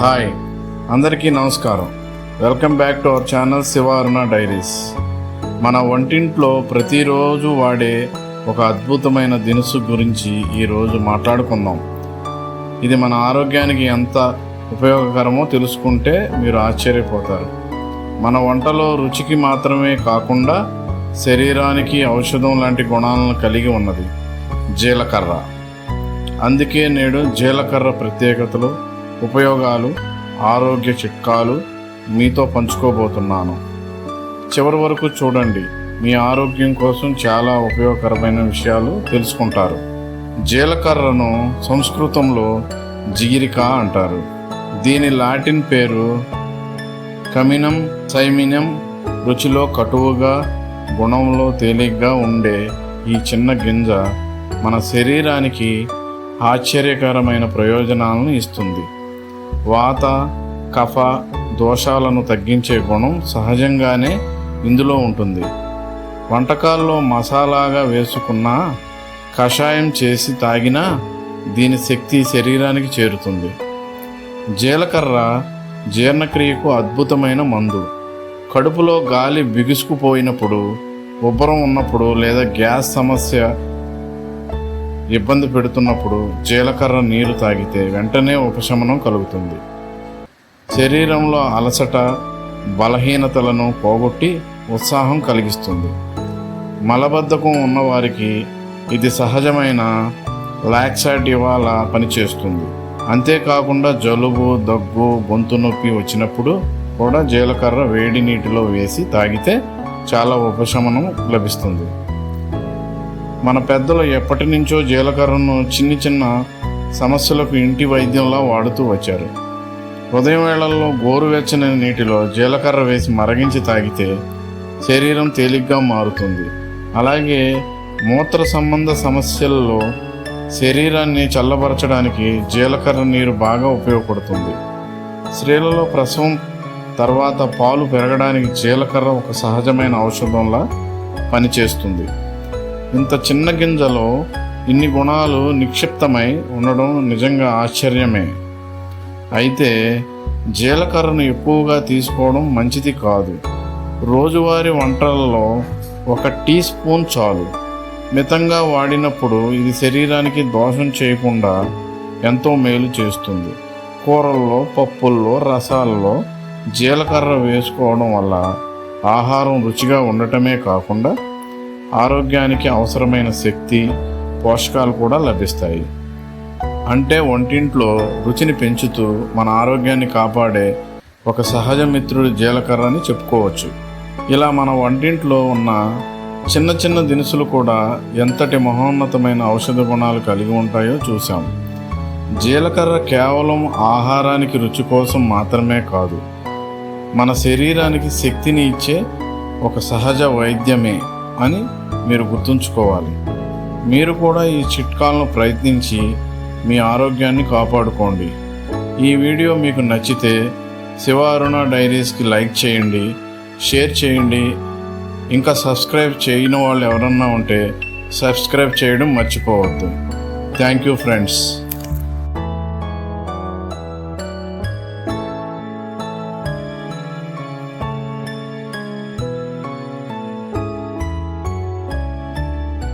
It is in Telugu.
హాయ్. అందరికీ నమస్కారం. Welcome back to our channel Shivaruna diaries. మన వంటింట్లో ప్రతిరోజు వాడే ఒక అద్భుతమైన దినుసు గురించి ఈరోజు మాట్లాడుకుందాం. ఇది మన ఆరోగ్యానికి ఎంత ఉపయోగకరమో తెలుసుకుంటే మీరు ఆశ్చర్యపోతారు. మన వంటలో రుచికి మాత్రమే కాకుండా శరీరానికి ఔషధం లాంటి గుణాలను కలిగి ఉన్నది జీలకర్ర. అందుకే నేడు జీలకర్ర ప్రత్యేకతలు ఉపయోగాలు ఆరోగ్య చిట్కాలు మీతో పంచుకోబోతున్నాను. చివరి వరకు చూడండి మీ ఆరోగ్యం కోసం చాలా ఉపయోగకరమైన విషయాలు తెలుసుకుంటారు. జీలకర్రను సంస్కృతంలో జీరిక అంటారు. దీని లాటిన్ పేరు కమినం సైమినం రుచిలో కటువుగా గుణంలో తేలిగ్గా ఉండే ఈ చిన్న గింజ మన శరీరానికి ఆశ్చర్యకరమైన ప్రయోజనాలను ఇస్తుంది. వాత కఫ దోషాలను తగ్గించే గుణం సహజంగానే ఇందులో ఉంటుంది. వంటకాల్లో మసాలాగా వేసుకున్న కషాయం చేసి తాగినా దీని శక్తి శరీరానికి చేరుతుంది. జీలకర్ర జీర్ణక్రియకు అద్భుతమైన మందు. కడుపులో గాలి బిగుసుకుపోయినప్పుడు ఉబ్బరం ఉన్నప్పుడు లేదా గ్యాస్ సమస్య ఇబ్బంది పెడుతున్నప్పుడు జీలకర్ర నీరు తాగితే వెంటనే ఉపశమనం కలుగుతుంది. శరీరంలో అలసట బలహీనతలను పోగొట్టి ఉత్సాహం కలిగిస్తుంది. మలబద్ధకం ఉన్నవారికి ఇది సహజమైన లాక్సాటివాలా పనిచేస్తుంది. అంతేకాకుండా జలుబు దగ్గు గొంతు నొప్పి వచ్చినప్పుడు కూడా జీలకర్ర వేడి నీటిలో వేసి తాగితే చాలా ఉపశమనం లభిస్తుంది. మన పెద్దలు ఎప్పటి నుంచో జీలకర్రను చిన్న చిన్న సమస్యలకు ఇంటి వైద్యంలా వాడుతూ వచ్చారు. ఉదయం వేళల్లో గోరువెచ్చని నీటిలో జీలకర్ర వేసి మరగించి తాగితే శరీరం తేలిగ్గా మారుతుంది. అలాగే మూత్ర సంబంధ సమస్యల్లో శరీరాన్ని చల్లబరచడానికి జీలకర్ర నీరు బాగా ఉపయోగపడుతుంది. స్త్రీలలో ప్రసవం తర్వాత పాలు పెరగడానికి జీలకర్ర ఒక సహజమైన ఔషధంలా పనిచేస్తుంది. ఇంత చిన్న గింజలో ఇన్ని గుణాలు నిక్షిప్తమై ఉండడం నిజంగా ఆశ్చర్యమే. అయితే జీలకర్రను ఎక్కువగా తీసుకోవడం మంచిది కాదు. రోజువారీ వంటలలో ఒక టీ స్పూన్ చాలు. మితంగా వాడినప్పుడు ఇది శరీరానికి దోషం చేయకుండా ఎంతో మేలు చేస్తుంది. కూరల్లో పప్పుల్లో రసాల్లో జీలకర్ర వేసుకోవడం వల్ల ఆహారం రుచిగా ఉండటమే కాకుండా ఆరోగ్యానికి అవసరమైన శక్తి పోషకాలు కూడా లభిస్తాయి. అంటే వంటింట్లో రుచిని పెంచుతూ మన ఆరోగ్యాన్ని కాపాడే ఒక సహజ మిత్రుడి జీలకర్ర అని చెప్పుకోవచ్చు. ఇలా మన వంటింట్లో ఉన్న చిన్న చిన్న దినుసులు కూడా ఎంతటి మహోన్నతమైన ఔషధ గుణాలు కలిగి ఉంటాయో చూసాం జీలకర్ర కేవలం ఆహారానికి రుచి కోసం మాత్రమే కాదు మన శరీరానికి శక్తిని ఇచ్చే ఒక సహజ వైద్యమే అని మీరు గుర్తుంచుకోవాలి. మీరు కూడా ఈ చిట్కాలను ప్రయత్నించి మీ ఆరోగ్యాన్ని కాపాడుకోండి. ఈ వీడియో మీకు నచ్చితే శివ అరుణ డైరీస్కి లైక్ చేయండి షేర్ చేయండి. ఇంకా సబ్స్క్రైబ్ చేయని వాళ్ళు ఎవరన్నా ఉంటే సబ్స్క్రైబ్ చేయడం మర్చిపోవద్దు. Thank you friends.